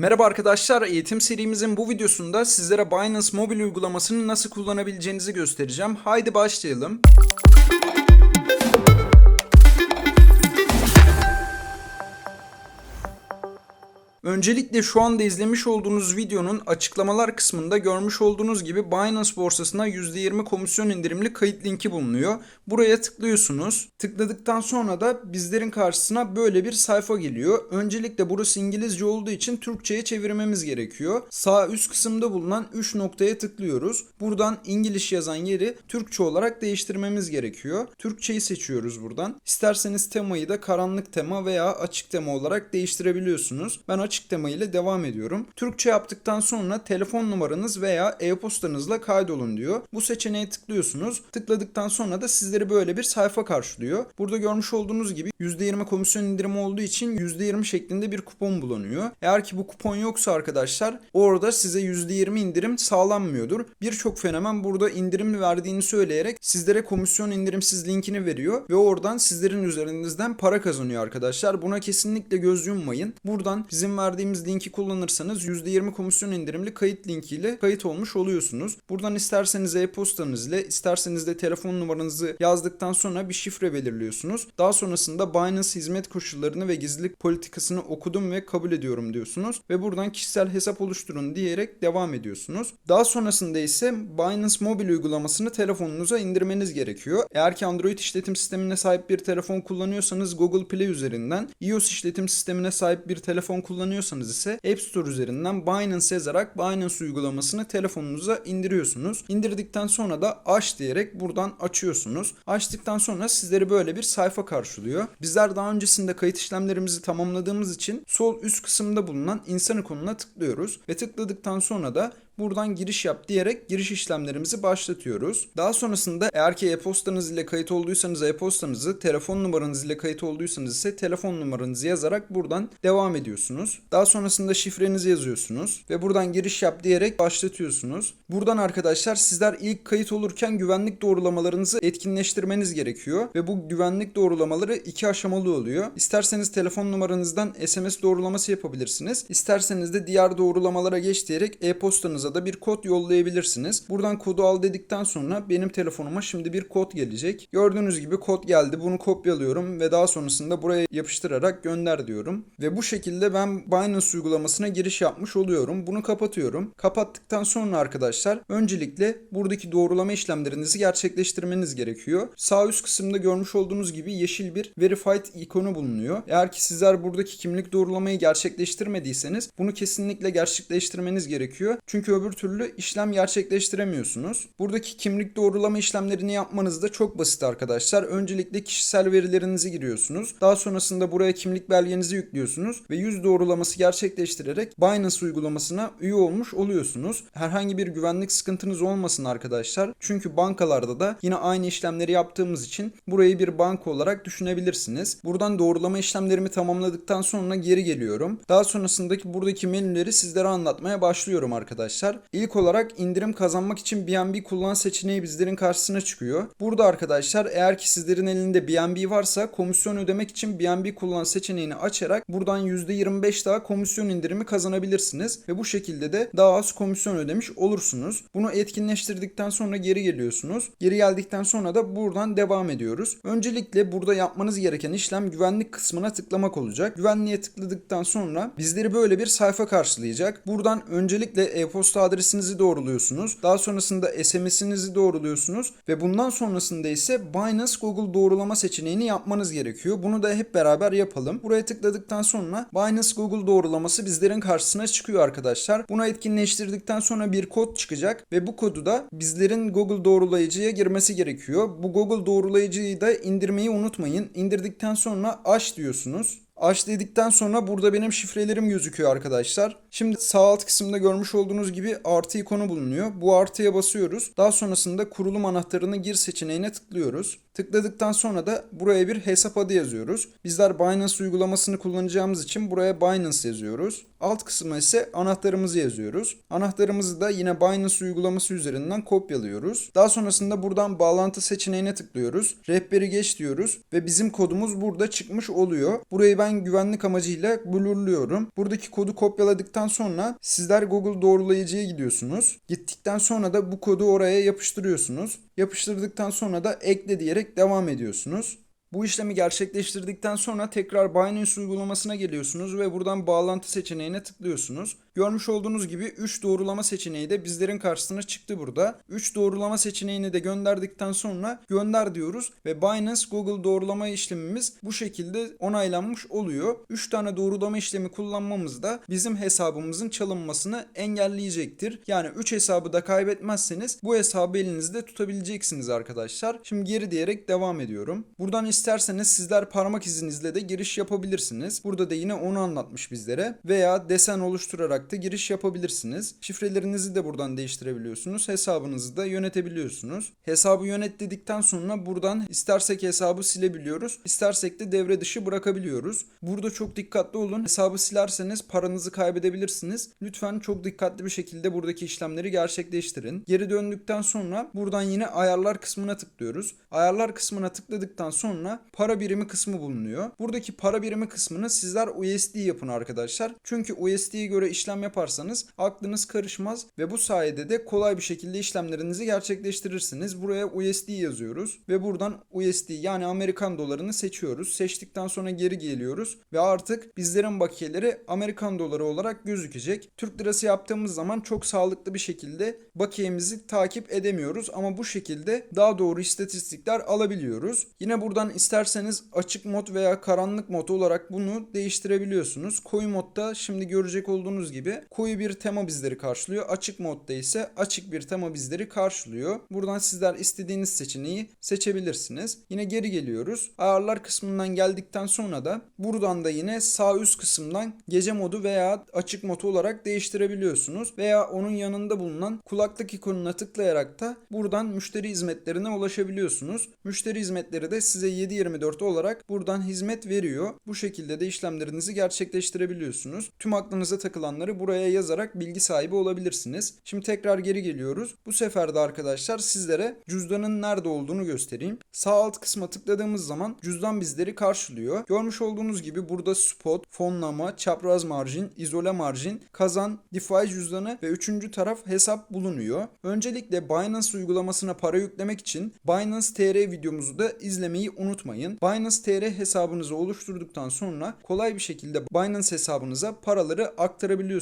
Merhaba arkadaşlar, eğitim serimizin bu videosunda sizlere Binance mobil uygulamasını nasıl kullanabileceğinizi göstereceğim. Haydi başlayalım. Öncelikle şu anda izlemiş olduğunuz videonun açıklamalar kısmında görmüş olduğunuz gibi Binance borsasına %20 komisyon indirimli kayıt linki bulunuyor. Buraya tıklıyorsunuz. Tıkladıktan sonra da bizlerin karşısına böyle bir sayfa geliyor. Öncelikle burası İngilizce olduğu için Türkçe'ye çevirmemiz gerekiyor. Sağ üst kısımda bulunan 3 noktaya tıklıyoruz. Buradan İngiliz yazan yeri Türkçe olarak değiştirmemiz gerekiyor. Türkçeyi seçiyoruz buradan. İsterseniz temayı da karanlık tema veya açık tema olarak değiştirebiliyorsunuz. Ben açık tema ile devam ediyorum. Türkçe yaptıktan sonra telefon numaranız veya e-postanızla kaydolun diyor. Bu seçeneğe tıklıyorsunuz. Tıkladıktan sonra da sizleri böyle bir sayfa karşılıyor. Burada görmüş olduğunuz gibi %20 komisyon indirimi olduğu için %20 şeklinde bir kupon bulunuyor. Eğer ki bu kupon yoksa arkadaşlar orada size %20 indirim sağlanmıyordur. Birçok fenomen burada indirim verdiğini söyleyerek sizlere komisyon indirimsiz linkini veriyor ve oradan sizlerin üzerinizden para kazanıyor arkadaşlar. Buna kesinlikle göz yummayın. Buradan bizim verdiğimiz linki kullanırsanız %20 komisyon indirimli kayıt linkiyle kayıt olmuş oluyorsunuz. Buradan isterseniz e-postanız ile isterseniz de telefon numaranızı yazdıktan sonra bir şifre belirliyorsunuz. Daha sonrasında Binance hizmet koşullarını ve gizlilik politikasını okudum ve kabul ediyorum diyorsunuz ve buradan kişisel hesap oluşturun diyerek devam ediyorsunuz. Daha sonrasında ise Binance mobil uygulamasını telefonunuza indirmeniz gerekiyor. Eğer ki Android işletim sistemine sahip bir telefon kullanıyorsanız Google Play üzerinden, iOS işletim sistemine sahip bir telefon kullanıyorsanız ise App Store üzerinden Binance yazarak Binance uygulamasını telefonunuza indiriyorsunuz. İndirdikten sonra da aç diyerek buradan açıyorsunuz. Açtıktan sonra sizleri böyle bir sayfa karşılıyor. Bizler daha öncesinde kayıt işlemlerimizi tamamladığımız için sol üst kısımda bulunan insan ikonuna tıklıyoruz ve tıkladıktan sonra da buradan giriş yap diyerek giriş işlemlerimizi başlatıyoruz. Daha sonrasında eğer ki e-postanız ile kayıt olduysanız e-postanızı, telefon numaranız ile kayıt olduysanız ise telefon numaranızı yazarak buradan devam ediyorsunuz. Daha sonrasında şifrenizi yazıyorsunuz ve buradan giriş yap diyerek başlatıyorsunuz. Buradan arkadaşlar sizler ilk kayıt olurken güvenlik doğrulamalarınızı etkinleştirmeniz gerekiyor ve bu güvenlik doğrulamaları iki aşamalı oluyor. İsterseniz telefon numaranızdan SMS doğrulaması yapabilirsiniz. İsterseniz de diğer doğrulamalara geç diyerek e-postanıza da bir kod yollayabilirsiniz. Buradan kodu al dedikten sonra benim telefonuma şimdi bir kod gelecek. Gördüğünüz gibi kod geldi. Bunu kopyalıyorum ve daha sonrasında buraya yapıştırarak gönder diyorum. Ve bu şekilde ben Binance uygulamasına giriş yapmış oluyorum. Bunu kapatıyorum. Kapattıktan sonra arkadaşlar öncelikle buradaki doğrulama işlemlerinizi gerçekleştirmeniz gerekiyor. Sağ üst kısımda görmüş olduğunuz gibi yeşil bir verified ikonu bulunuyor. Eğer ki sizler buradaki kimlik doğrulamayı gerçekleştirmediyseniz bunu kesinlikle gerçekleştirmeniz gerekiyor. Çünkü öbür türlü işlem gerçekleştiremiyorsunuz. Buradaki kimlik doğrulama işlemlerini yapmanız da çok basit arkadaşlar. Öncelikle kişisel verilerinizi giriyorsunuz. Daha sonrasında buraya kimlik belgenizi yüklüyorsunuz ve yüz doğrulaması gerçekleştirerek Binance uygulamasına üye olmuş oluyorsunuz. Herhangi bir güvenlik sıkıntınız olmasın arkadaşlar. Çünkü bankalarda da yine aynı işlemleri yaptığımız için burayı bir banka olarak düşünebilirsiniz. Buradan doğrulama işlemlerimi tamamladıktan sonra geri geliyorum. Daha sonrasındaki buradaki menüleri sizlere anlatmaya başlıyorum arkadaşlar. İlk olarak indirim kazanmak için BNB kullan seçeneği bizlerin karşısına çıkıyor. Burada arkadaşlar eğer ki sizlerin elinde BNB varsa komisyon ödemek için BNB kullan seçeneğini açarak buradan %25 daha komisyon indirimi kazanabilirsiniz ve bu şekilde de daha az komisyon ödemiş olursunuz. Bunu etkinleştirdikten sonra geri geliyorsunuz. Geri geldikten sonra da buradan devam ediyoruz. Öncelikle burada yapmanız gereken işlem güvenlik kısmına tıklamak olacak. Güvenliğe tıkladıktan sonra bizleri böyle bir sayfa karşılayacak. Buradan öncelikle e-posta adresinizi doğruluyorsunuz. Daha sonrasında SMS'inizi doğruluyorsunuz ve bundan sonrasında ise Binance Google doğrulama seçeneğini yapmanız gerekiyor. Bunu da hep beraber yapalım. Buraya tıkladıktan sonra Binance Google doğrulaması bizlerin karşısına çıkıyor arkadaşlar. Bunu etkinleştirdikten sonra bir kod çıkacak ve bu kodu da bizlerin Google doğrulayıcıya girmesi gerekiyor. Bu Google doğrulayıcıyı da indirmeyi unutmayın. İndirdikten sonra aç diyorsunuz. Aç dedikten sonra burada benim şifrelerim gözüküyor arkadaşlar. Şimdi sağ alt kısımda görmüş olduğunuz gibi artı ikonu bulunuyor. Bu artıya basıyoruz. Daha sonrasında kurulum anahtarını gir seçeneğine tıklıyoruz. Tıkladıktan sonra da buraya bir hesap adı yazıyoruz. Bizler Binance uygulamasını kullanacağımız için buraya Binance yazıyoruz. Alt kısma ise anahtarımızı yazıyoruz. Anahtarımızı da yine Binance uygulaması üzerinden kopyalıyoruz. Daha sonrasında buradan bağlantı seçeneğine tıklıyoruz. Rehberi geç diyoruz ve bizim kodumuz burada çıkmış oluyor. Burayı ben güvenlik amacıyla blurluyorum. Buradaki kodu kopyaladıktan sonra sizler Google doğrulayıcıya gidiyorsunuz. Gittikten sonra da bu kodu oraya yapıştırıyorsunuz. Yapıştırdıktan sonra da ekle diyerek devam ediyorsunuz. Bu işlemi gerçekleştirdikten sonra tekrar Binance uygulamasına geliyorsunuz ve buradan bağlantı seçeneğine tıklıyorsunuz. Görmüş olduğunuz gibi 3 doğrulama seçeneği de bizlerin karşısına çıktı burada. 3 doğrulama seçeneğini de gönderdikten sonra gönder diyoruz ve Binance Google doğrulama işlemimiz bu şekilde onaylanmış oluyor. 3 tane doğrulama işlemi kullanmamız da bizim hesabımızın çalınmasını engelleyecektir. Yani 3 hesabı da kaybetmezseniz bu hesabı elinizde tutabileceksiniz arkadaşlar. Şimdi geri diyerek devam ediyorum. Buradan isterseniz sizler parmak izinizle de giriş yapabilirsiniz. Burada da yine onu anlatmış bizlere. Veya desen oluşturarak da giriş yapabilirsiniz. Şifrelerinizi de buradan değiştirebiliyorsunuz. Hesabınızı da yönetebiliyorsunuz. Hesabı yönet dedikten sonra buradan istersek hesabı silebiliyoruz. istersek de devre dışı bırakabiliyoruz. Burada çok dikkatli olun. Hesabı silerseniz paranızı kaybedebilirsiniz. Lütfen çok dikkatli bir şekilde buradaki işlemleri gerçekleştirin. Geri döndükten sonra buradan yine ayarlar kısmına tıklıyoruz. Ayarlar kısmına tıkladıktan sonra para birimi kısmı bulunuyor. Buradaki para birimi kısmını sizler USD yapın arkadaşlar. Çünkü USD'ye göre işlem yaparsanız aklınız karışmaz ve bu sayede de kolay bir şekilde işlemlerinizi gerçekleştirirsiniz. Buraya USD yazıyoruz ve buradan USD yani Amerikan dolarını seçiyoruz. Seçtikten sonra geri geliyoruz ve artık bizlerin bakiyeleri Amerikan doları olarak gözükecek. Türk lirası yaptığımız zaman çok sağlıklı bir şekilde bakiyemizi takip edemiyoruz ama bu şekilde daha doğru istatistikler alabiliyoruz. Yine buradan isterseniz açık mod veya karanlık mod olarak bunu değiştirebiliyorsunuz. Koyu modda şimdi görecek olduğunuz gibi koyu bir tema bizleri karşılıyor. Açık modda ise açık bir tema bizleri karşılıyor. Buradan sizler istediğiniz seçeneği seçebilirsiniz. Yine geri geliyoruz. Ayarlar kısmından geldikten sonra da buradan da yine sağ üst kısımdan gece modu veya açık mod olarak değiştirebiliyorsunuz. Veya onun yanında bulunan kulaklık ikonuna tıklayarak da buradan müşteri hizmetlerine ulaşabiliyorsunuz. Müşteri hizmetleri de size 7/24 olarak buradan hizmet veriyor. Bu şekilde de işlemlerinizi gerçekleştirebiliyorsunuz. Tüm aklınıza takılanları buraya yazarak bilgi sahibi olabilirsiniz. Şimdi tekrar geri geliyoruz. Bu sefer de arkadaşlar sizlere cüzdanın nerede olduğunu göstereyim. Sağ alt kısma tıkladığımız zaman cüzdan bizleri karşılıyor. Görmüş olduğunuz gibi burada spot, fonlama, çapraz marjin, izole marjin, kazan, DeFi cüzdanı ve üçüncü taraf hesap bulunuyor. Öncelikle Binance uygulamasına para yüklemek için Binance TR videomuzu da izlemeyi unutmayın. Binance TR hesabınızı oluşturduktan sonra kolay bir şekilde Binance hesabınıza paraları aktarabiliyorsunuz.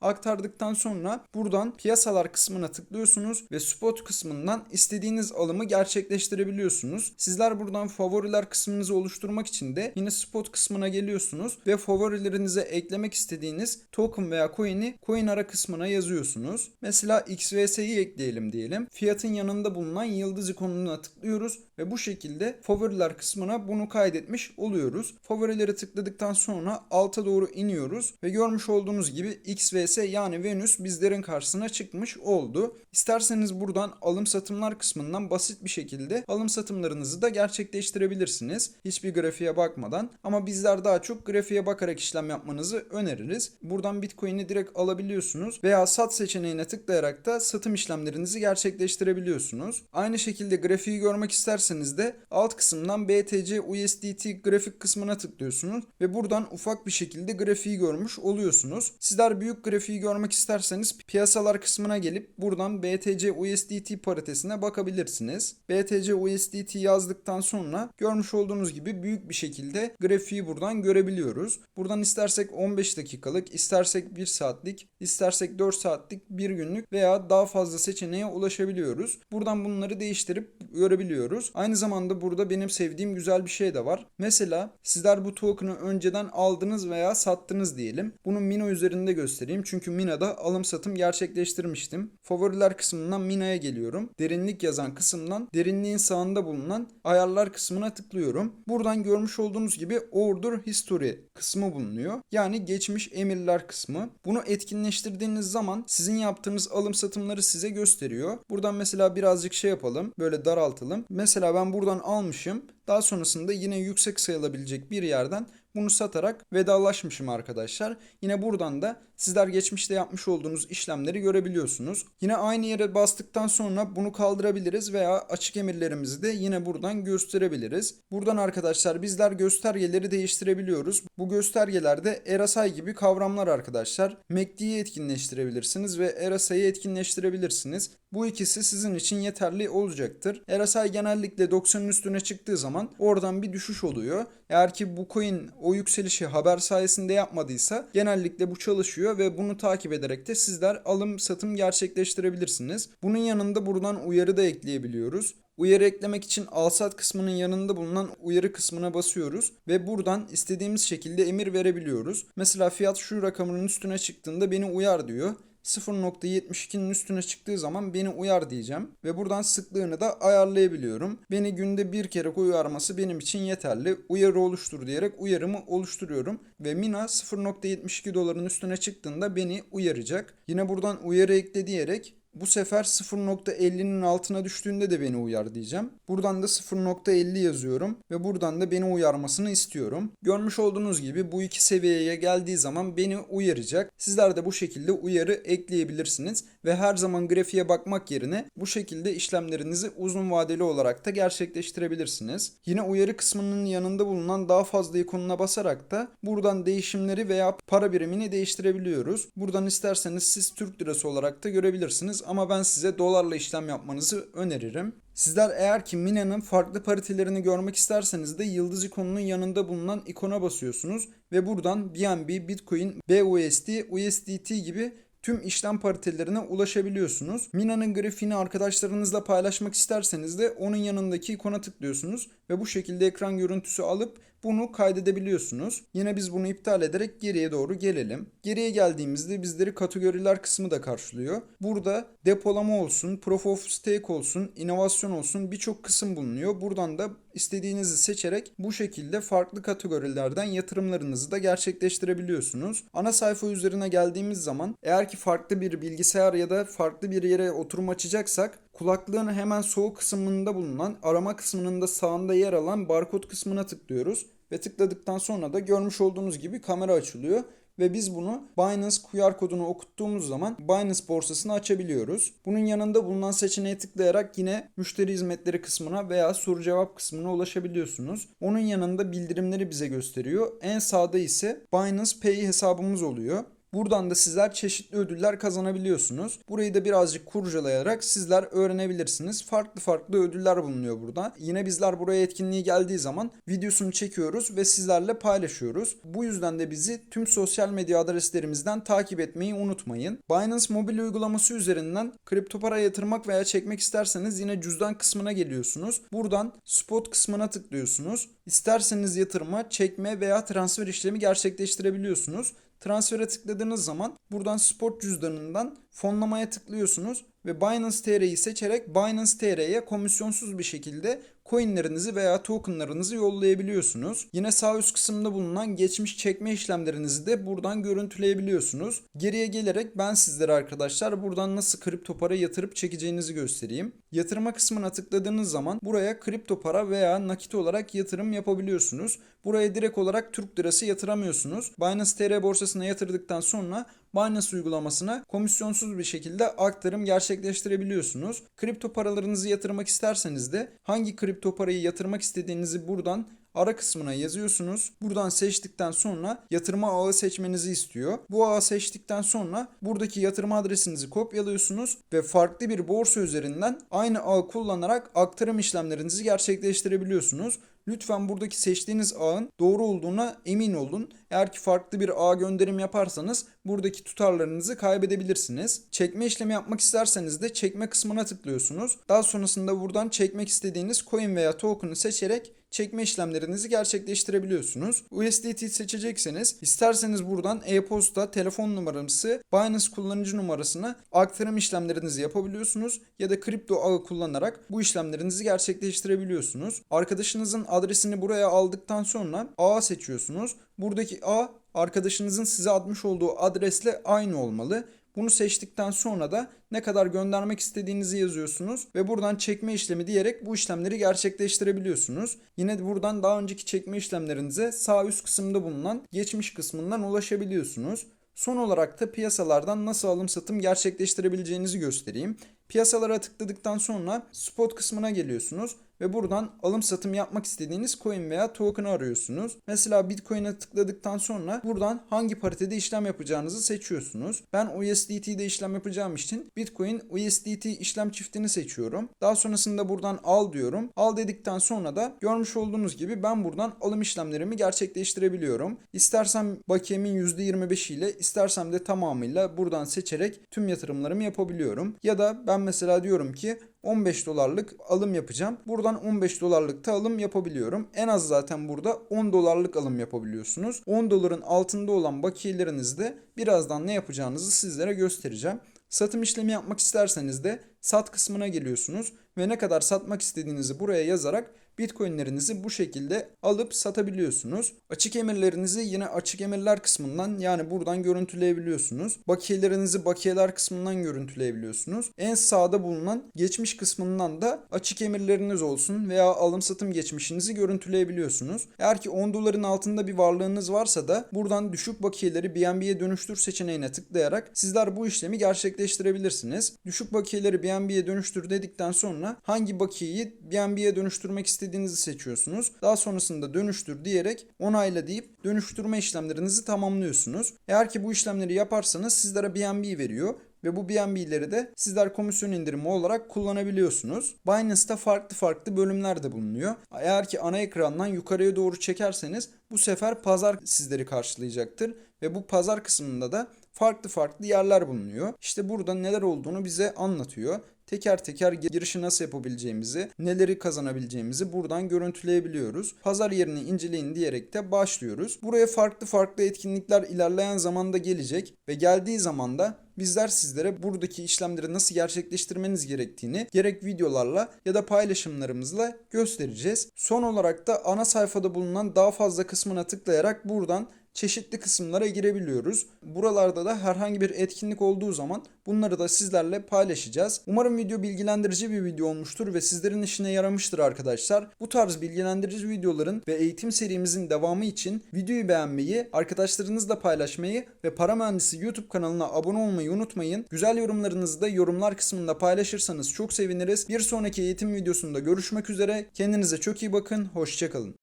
Aktardıktan sonra buradan piyasalar kısmına tıklıyorsunuz ve spot kısmından istediğiniz alımı gerçekleştirebiliyorsunuz. Sizler buradan favoriler kısmınızı oluşturmak için de yine spot kısmına geliyorsunuz ve favorilerinize eklemek istediğiniz token veya coin'i coin ara kısmına yazıyorsunuz. Mesela XVS'yi ekleyelim diyelim. Fiyatın yanında bulunan yıldız ikonuna tıklıyoruz ve bu şekilde favoriler kısmına bunu kaydetmiş oluyoruz. Favorileri tıkladıktan sonra alta doğru iniyoruz ve görmüş olduğunuz gibi XVS yani Venüs bizlerin karşısına çıkmış oldu. İsterseniz buradan alım satımlar kısmından basit bir şekilde alım satımlarınızı da gerçekleştirebilirsiniz. Hiçbir grafiğe bakmadan ama bizler daha çok grafiğe bakarak işlem yapmanızı öneririz. Buradan Bitcoin'i direkt alabiliyorsunuz veya sat seçeneğine tıklayarak da satım işlemlerinizi gerçekleştirebiliyorsunuz. Aynı şekilde grafiği görmek isterseniz de alt kısımdan BTC USDT grafik kısmına tıklıyorsunuz ve buradan ufak bir şekilde grafiği görmüş oluyorsunuz. Sizler büyük grafiği görmek isterseniz piyasalar kısmına gelip buradan BTC USDT paritesine bakabilirsiniz. BTC USDT yazdıktan sonra görmüş olduğunuz gibi büyük bir şekilde grafiği buradan görebiliyoruz. Buradan istersek 15 dakikalık, istersek 1 saatlik, istersek 4 saatlik, 1 günlük veya daha fazla seçeneğe ulaşabiliyoruz. Buradan bunları değiştirip görebiliyoruz. Aynı zamanda burada benim sevdiğim güzel bir şey de var. Mesela sizler bu token'ı önceden aldınız veya sattınız diyelim. Bunu Mina üzerinde göstereyim. Çünkü Mina'da alım satım gerçekleştirmiştim. Favoriler kısmından Mina'ya geliyorum. Derinlik yazan kısımdan derinliğin sağında bulunan ayarlar kısmına tıklıyorum. Buradan görmüş olduğunuz gibi Order History kısmı bulunuyor. Yani geçmiş emirler kısmı. Bunu etkinleştirdiğiniz zaman sizin yaptığınız alım satımları size gösteriyor. Buradan mesela birazcık şey yapalım. Böyle daraltalım. Mesela ben buradan almışım. Daha sonrasında yine yüksek sayılabilecek bir yerden bunu satarak vedalaşmışım arkadaşlar. Yine buradan da sizler geçmişte yapmış olduğunuz işlemleri görebiliyorsunuz. Yine aynı yere bastıktan sonra bunu kaldırabiliriz veya açık emirlerimizi de yine buradan gösterebiliriz. Buradan arkadaşlar bizler göstergeleri değiştirebiliyoruz. Bu göstergelerde RSI gibi kavramlar arkadaşlar. MACD'yi etkinleştirebilirsiniz ve RSI'yi etkinleştirebilirsiniz. Bu ikisi sizin için yeterli olacaktır. RSI genellikle 90'ın üstüne çıktığı zaman oradan bir düşüş oluyor. Eğer ki bu coin o yükselişi haber sayesinde yapmadıysa genellikle bu çalışıyor ve bunu takip ederek de sizler alım satım gerçekleştirebilirsiniz. Bunun yanında buradan uyarı da ekleyebiliyoruz. Uyarı eklemek için alsat kısmının yanında bulunan uyarı kısmına basıyoruz ve buradan istediğimiz şekilde emir verebiliyoruz. Mesela fiyat şu rakamının üstüne çıktığında beni uyar diyor. 0.72'nin üstüne çıktığı zaman beni uyar diyeceğim ve buradan sıklığını da ayarlayabiliyorum. Beni günde bir kere uyarması benim için yeterli. Uyarı oluştur diyerek uyarımı oluşturuyorum ve Mina 0.72 doların üstüne çıktığında beni uyaracak. Yine buradan uyarı ekle diyerek bu sefer 0.50'nin altına düştüğünde de beni uyar diyeceğim. Buradan da 0.50 yazıyorum ve buradan da beni uyarmasını istiyorum. Görmüş olduğunuz gibi bu iki seviyeye geldiği zaman beni uyaracak. Sizler de bu şekilde uyarı ekleyebilirsiniz ve her zaman grafiğe bakmak yerine bu şekilde işlemlerinizi uzun vadeli olarak da gerçekleştirebilirsiniz. Yine uyarı kısmının yanında bulunan daha fazla ikonuna basarak da buradan değişimleri veya para birimini değiştirebiliyoruz. Buradan isterseniz siz Türk lirası olarak da görebilirsiniz ama ben size dolarla işlem yapmanızı öneririm. Sizler eğer ki Mina'nın farklı paritelerini görmek isterseniz de yıldız ikonunun yanında bulunan ikona basıyorsunuz ve buradan BNB, Bitcoin, BUSD, USDT gibi tüm işlem paritelerine ulaşabiliyorsunuz. Mina'nın grafiğini arkadaşlarınızla paylaşmak isterseniz de onun yanındaki ikona tıklıyorsunuz ve bu şekilde ekran görüntüsü alıp bunu kaydedebiliyorsunuz. Yine biz bunu iptal ederek geriye doğru gelelim. Geriye geldiğimizde bizleri kategoriler kısmı da karşılıyor. Burada depolama olsun, proof of stake olsun, inovasyon olsun birçok kısım bulunuyor. Buradan da istediğinizi seçerek bu şekilde farklı kategorilerden yatırımlarınızı da gerçekleştirebiliyorsunuz. Ana sayfa üzerine geldiğimiz zaman eğer ki farklı bir bilgisayar ya da farklı bir yere oturum açacaksak kulaklığın hemen sol kısmında bulunan arama kısmının da sağında yer alan barkod kısmına tıklıyoruz ve tıkladıktan sonra da görmüş olduğunuz gibi kamera açılıyor ve biz bunu Binance QR kodunu okuttuğumuz zaman Binance borsasını açabiliyoruz. Bunun yanında bulunan seçeneğe tıklayarak yine müşteri hizmetleri kısmına veya soru cevap kısmına ulaşabiliyorsunuz. Onun yanında bildirimleri bize gösteriyor. En sağda ise Binance Pay hesabımız oluyor. Buradan da sizler çeşitli ödüller kazanabiliyorsunuz. Burayı da birazcık kurcalayarak sizler öğrenebilirsiniz. Farklı farklı ödüller bulunuyor burada. Yine bizler buraya etkinliği geldiği zaman videosunu çekiyoruz ve sizlerle paylaşıyoruz. Bu yüzden de bizi tüm sosyal medya adreslerimizden takip etmeyi unutmayın. Binance mobil uygulaması üzerinden kripto para yatırmak veya çekmek isterseniz yine cüzdan kısmına geliyorsunuz. Buradan spot kısmına tıklıyorsunuz. İsterseniz yatırma, çekme veya transfer işlemi gerçekleştirebiliyorsunuz. Transfere tıkladığınız zaman buradan sport cüzdanından fonlamaya tıklıyorsunuz ve Binance TR'yi seçerek Binance TR'ye komisyonsuz bir şekilde coinlerinizi veya tokenlarınızı yollayabiliyorsunuz. Yine sağ üst kısımda bulunan geçmiş çekme işlemlerinizi de buradan görüntüleyebiliyorsunuz. Geriye gelerek ben sizlere arkadaşlar buradan nasıl kripto para yatırıp çekeceğinizi göstereyim. Yatırma kısmına tıkladığınız zaman buraya kripto para veya nakit olarak yatırım yapabiliyorsunuz. Buraya direkt olarak Türk lirası yatıramıyorsunuz. Binance TR borsasına yatırdıktan sonra Binance uygulamasına komisyonsuz bir şekilde aktarım gerçekleştirebiliyorsunuz. Kripto paralarınızı yatırmak isterseniz de hangi kripto parayı yatırmak istediğinizi buradan ara kısmına yazıyorsunuz. Buradan seçtikten sonra yatırma ağı seçmenizi istiyor. Bu ağı seçtikten sonra buradaki yatırma adresinizi kopyalıyorsunuz ve farklı bir borsa üzerinden aynı ağı kullanarak aktarım işlemlerinizi gerçekleştirebiliyorsunuz. Lütfen buradaki seçtiğiniz ağın doğru olduğuna emin olun. Eğer ki farklı bir ağ gönderim yaparsanız buradaki tutarlarınızı kaybedebilirsiniz. Çekme işlemi yapmak isterseniz de çekme kısmına tıklıyorsunuz. Daha sonrasında buradan çekmek istediğiniz coin veya token'ı seçerek çekme işlemlerinizi gerçekleştirebiliyorsunuz. USDT seçecekseniz isterseniz buradan e-posta, telefon numarası, Binance kullanıcı numarasına aktarım işlemlerinizi yapabiliyorsunuz ya da kripto ağı kullanarak bu işlemlerinizi gerçekleştirebiliyorsunuz. Arkadaşınızın adresini buraya aldıktan sonra ağa seçiyorsunuz. Buradaki ağ arkadaşınızın size atmış olduğu adresle aynı olmalı. Bunu seçtikten sonra da ne kadar göndermek istediğinizi yazıyorsunuz ve buradan çekme işlemi diyerek bu işlemleri gerçekleştirebiliyorsunuz. Yine buradan daha önceki çekme işlemlerinize sağ üst kısımda bulunan geçmiş kısmından ulaşabiliyorsunuz. Son olarak da piyasalardan nasıl alım satım gerçekleştirebileceğinizi göstereyim. Piyasalara tıkladıktan sonra spot kısmına geliyorsunuz ve buradan alım satım yapmak istediğiniz coin veya token'ı arıyorsunuz. Mesela Bitcoin'e tıkladıktan sonra buradan hangi paritede işlem yapacağınızı seçiyorsunuz. Ben USDT'de işlem yapacağım için Bitcoin USDT işlem çiftini seçiyorum. Daha sonrasında buradan al diyorum. Al dedikten sonra da görmüş olduğunuz gibi ben buradan alım işlemlerimi gerçekleştirebiliyorum. İstersem bakiyemin %25 ile istersem de tamamıyla buradan seçerek tüm yatırımlarımı yapabiliyorum. Ya da ben mesela diyorum ki 15 dolarlık alım yapacağım. Buradan 15 dolarlık da alım yapabiliyorum. En az zaten burada 10 dolarlık alım yapabiliyorsunuz. 10 doların altında olan bakiyelerinizde birazdan ne yapacağınızı sizlere göstereceğim. Satım işlemi yapmak isterseniz de sat kısmına geliyorsunuz ve ne kadar satmak istediğinizi buraya yazarak Bitcoin'lerinizi bu şekilde alıp satabiliyorsunuz. Açık emirlerinizi yine açık emirler kısmından yani buradan görüntüleyebiliyorsunuz. Bakiyelerinizi bakiyeler kısmından görüntüleyebiliyorsunuz. En sağda bulunan geçmiş kısmından da açık emirleriniz olsun veya alım satım geçmişinizi görüntüleyebiliyorsunuz. Eğer ki 10 doların altında bir varlığınız varsa da buradan düşük bakiyeleri BNB'ye dönüştür seçeneğine tıklayarak sizler bu işlemi gerçekleştirebilirsiniz. Düşük bakiyeleri BNB'ye dönüştür dedikten sonra hangi bakiyeyi BNB'ye dönüştürmek istediğinizi seçiyorsunuz. Daha sonrasında dönüştür diyerek onayla deyip dönüştürme işlemlerinizi tamamlıyorsunuz. Eğer ki bu işlemleri yaparsanız sizlere BNB veriyor ve bu BNB'leri de sizler komisyon indirimi olarak kullanabiliyorsunuz. Binance'da farklı farklı bölümler de bulunuyor. Eğer ki ana ekrandan yukarıya doğru çekerseniz bu sefer pazar sizleri karşılayacaktır ve bu pazar kısmında da farklı farklı yerler bulunuyor. İşte burada neler olduğunu bize anlatıyor teker teker girişi nasıl yapabileceğimizi, neleri kazanabileceğimizi buradan görüntüleyebiliyoruz. Pazar yerini inceleyin diyerek de başlıyoruz. Buraya farklı farklı etkinlikler ilerleyen zamanda gelecek ve geldiği zaman da bizler sizlere buradaki işlemleri nasıl gerçekleştirmeniz gerektiğini gerek videolarla ya da paylaşımlarımızla göstereceğiz. Son olarak da ana sayfada bulunan daha fazla kısmına tıklayarak buradan çeşitli kısımlara girebiliyoruz. Buralarda da herhangi bir etkinlik olduğu zaman bunları da sizlerle paylaşacağız. Umarım video bilgilendirici bir video olmuştur ve sizlerin işine yaramıştır arkadaşlar. Bu tarz bilgilendirici videoların ve eğitim serimizin devamı için videoyu beğenmeyi, arkadaşlarınızla paylaşmayı ve Para Mühendisi YouTube kanalına abone olmayı unutmayın. Güzel yorumlarınızı da yorumlar kısmında paylaşırsanız çok seviniriz. Bir sonraki eğitim videosunda görüşmek üzere. Kendinize çok iyi bakın. Hoşçakalın.